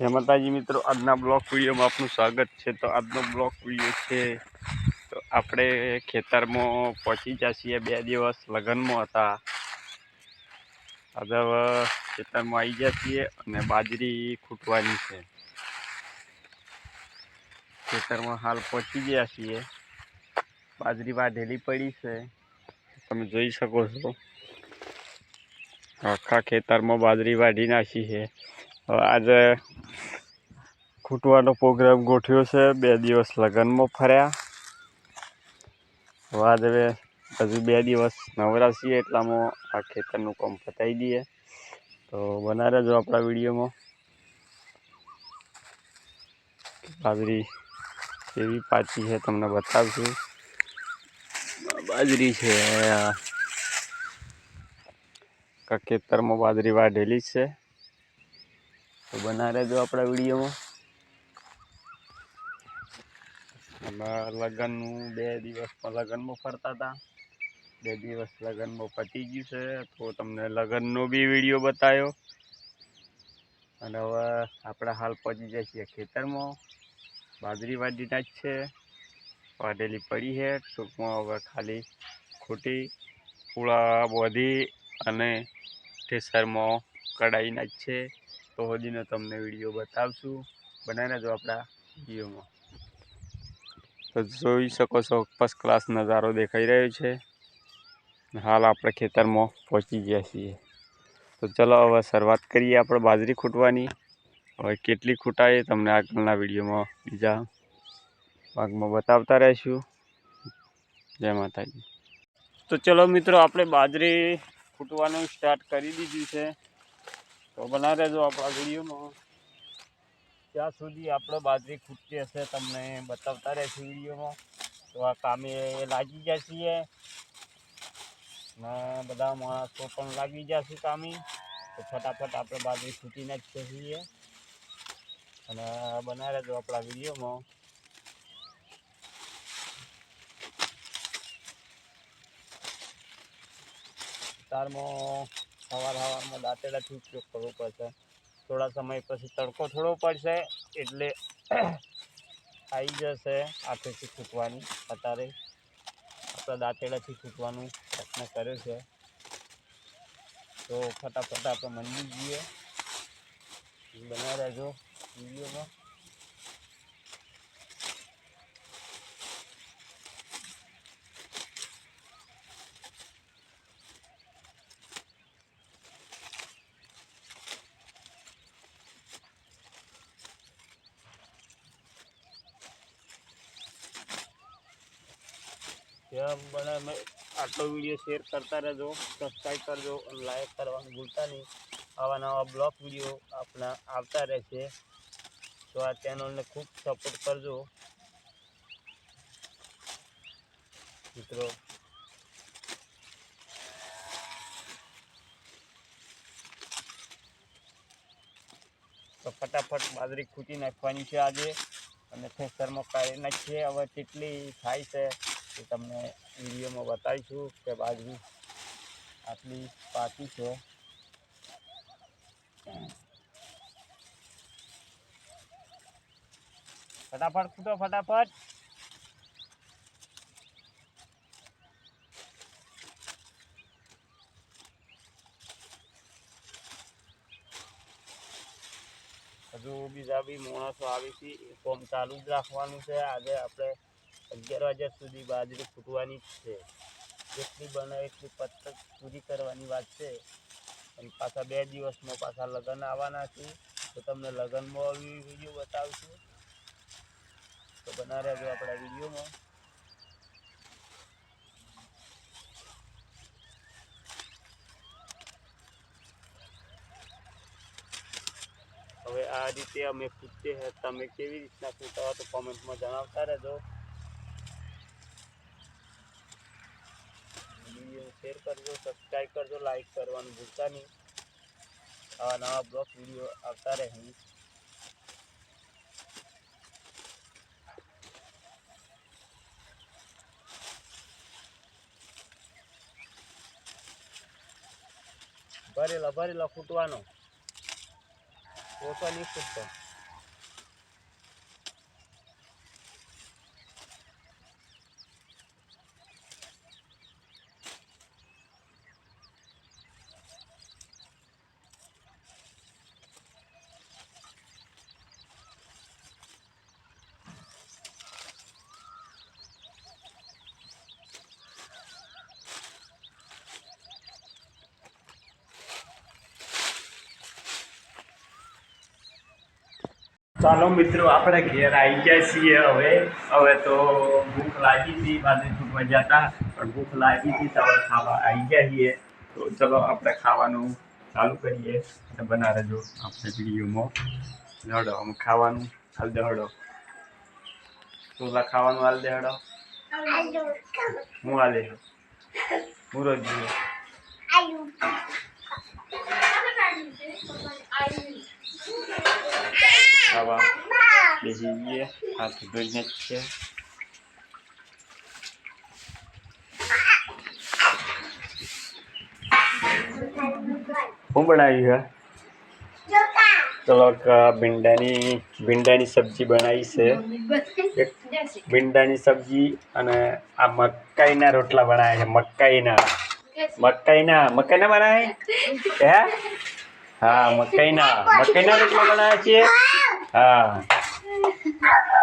જય માતાજી મિત્રો, આજના બ્લોક વિડીયોમાં આપનું સ્વાગત છે. તો આજનો બ્લોક વીડિયો છે, તો આપણે ખેતરમાં પહોંચી ગયા છીએ બે દિવસ લગ્નમાં હતા. આજે ખેતરમાં આવી ગયા છીએ અને બાજરી ખૂટવાની છે. ખેતરમાં હાલ પહોંચી ગયા છીએ. બાજરી વાઢેલી પડી છે. તમે જોઈ શકો છો. આખા ખેતરમાં બાજરી વાઢી નાખી છે. આજે ખૂટવાનો પ્રોગ્રામ ગોઠવ્યો છે. બે દિવસ લગ્નમાં ફર્યા. હવે હજુ બે દિવસ નવરા છીએ એટલામાં આ ખેતરનું કામ પતાવી દઈએ. તો બના રહેજો આપણા વિડીયોમાં. બાજરી કેવી પાછી છે તમને બતાવશું. બાજરી છે ખેતરમાં બાજરી વાઢેલી છે. તો બના રહેજો આપણા વિડીયોમાં. લગ્નનું બે દિવસમાં લગ્નમાં ફરતા હતા. બે દિવસ લગ્નમાં પતી ગયું છે, તો તમને લગ્નનો બી વીડિયો બતાવ્યો. અને હવે આપણે હાલ પહોંચી જાય છીએ ખેતરમાં. બાજરી વાડીના જ છે. વાઢેલી પડી છે, ટૂંકમાં હવે ખાલી ખૂટી પૂળા બોધી અને ઠેસરમાં કઢાઈના જ છે. તો સુધીનો તમને વીડિયો બતાવશું. બનાવી રહેજો આપણા વિડીયોમાં. તો જોઈ શકો છો ફર્સ્ટ ક્લાસ નજારો દેખાઈ રહ્યો છે. હાલ આપણે ખેતરમાં પહોંચી ગયા છીએ. તો ચલો હવે શરૂઆત કરીએ આપણે બાજરી ખૂટવાની. હવે કેટલી ખૂટાય તમને આગળના વિડીયોમાં બીજા ભાગમાં બતાવતા રહીશું. જય માતાજી. તો ચલો મિત્રો, આપણે બાજરી ખૂટવાનું સ્ટાર્ટ કરી દીધું છે. તો બના રહેજો આપણા વિડીયોમાં ત્યાં સુધી આપણે બાજરી ખૂટતી હશે તમને બતાવતા રહેશે વિડીયોમાં. તો આ કામે લાગી છીએ. ને બધા માણસો પણ લાગી જશે કામે. તો ફટાફટ આપણે બાજરી ખૂટી નાખીએ છીએ. અને બના રહેજો આપણા વિડીયોમાં તારમાં સવાર સવારમાં દાંતેડાથી ઉપયોગ કરવો પડશે. થોડા સમય પછી તડકો થોડો પડશે એટલે આવી જશે આખેથી છૂટવાની અત્યારે આપણે દાંતેડાથી છૂટવાનું પ્રયત્ન કર્યો છે. તો ફટાફટ આપણે મંડી જઈએ. બનાવી રહેજો વિડીયોમાં. અમે આટલો વીડિયો શેર કરતા રહેજો સબસ્ક્રાઈબ કરજો અને લાઈક કરવાનું ભૂલતા નહીં. આવા નવા બ્લોગ વીડિયો આપણા આવતા રહેશે. તો આ ચેનલને ખૂબ સપોર્ટ કરજો. મિત્રો. તો ફટાફટ બાજરી ખૂટી નાખવાની છે આજે. અને થેસરમાં કાઢી નાખીએ. હવે કેટલી થાય છે? એ તમને વિડીયોમાં બતાવીશું કે બાજરી આટલી પાકી છે. ફટાફટ ફૂટો, ફટાફટ. હજુ બીજા બી માણસો આવે છે, એ કામ ચાલુ જ રાખવાનું છે. આજે આપણે અગિયાર વાગ્યા સુધી બાજરી ફૂટવાની જ છે. જેટલી બને એટલી પત્તક પૂરી કરવાની વાત છે. અને પાછા બે દિવસમાં પાછા લગ્ન આવવાના છે. તો તમને લગ્નમાં આવી વીડિયો બતાવશું. તો બના રહેજો આપણા વિડીયોમાં. હવે આ રીતે અમે ફૂટતે હે, તમે કેવી રીતના ફૂટાવો તો કોમેન્ટમાં જણાવતા રહેજો વીડિયો શેર કરજો સબસ્ક્રાઈબ કરજો લાઈક કરવાનું ભૂલતા નહીં. આવા નવા બ્લોગ વીડિયો આવતા રહે ભરેલા ભરેલા ફૂટવાનો ઓછો નહીં ફૂટતો ચાલો મિત્રો આપણે ઘેર આવી ગયા છીએ હવે. હવે તો ભૂખ લાગી હતી બાજુ છૂટવા જતા પણ ભૂખ લાગી હતી તો હવે ખાવા આવી ગયા છીએ. તો ચલો આપણે ખાવાનું ચાલુ કરીએ અને બના રહેજો આપણે વિડીયોમાં. હડો અમે ખાવાનું. હાલ દે હડો ચોલા ખાવાનું હાલ દે હડો હું હાલે? હું રોજ બેસી જઈએ હાથ છે શું બનાવ્યું છે ચલો ભીંડાની ભીંડાની સબ્જી બનાવી છે ભીંડાની સબ્જી અને આ મકાઈના રોટલા બનાવ્યા છે મકાઈના મકાઈના મકાઈના બનાવે હે હા મકાઈના મકાઈના રોટલા બનાવ્યા છીએ હા Yeah.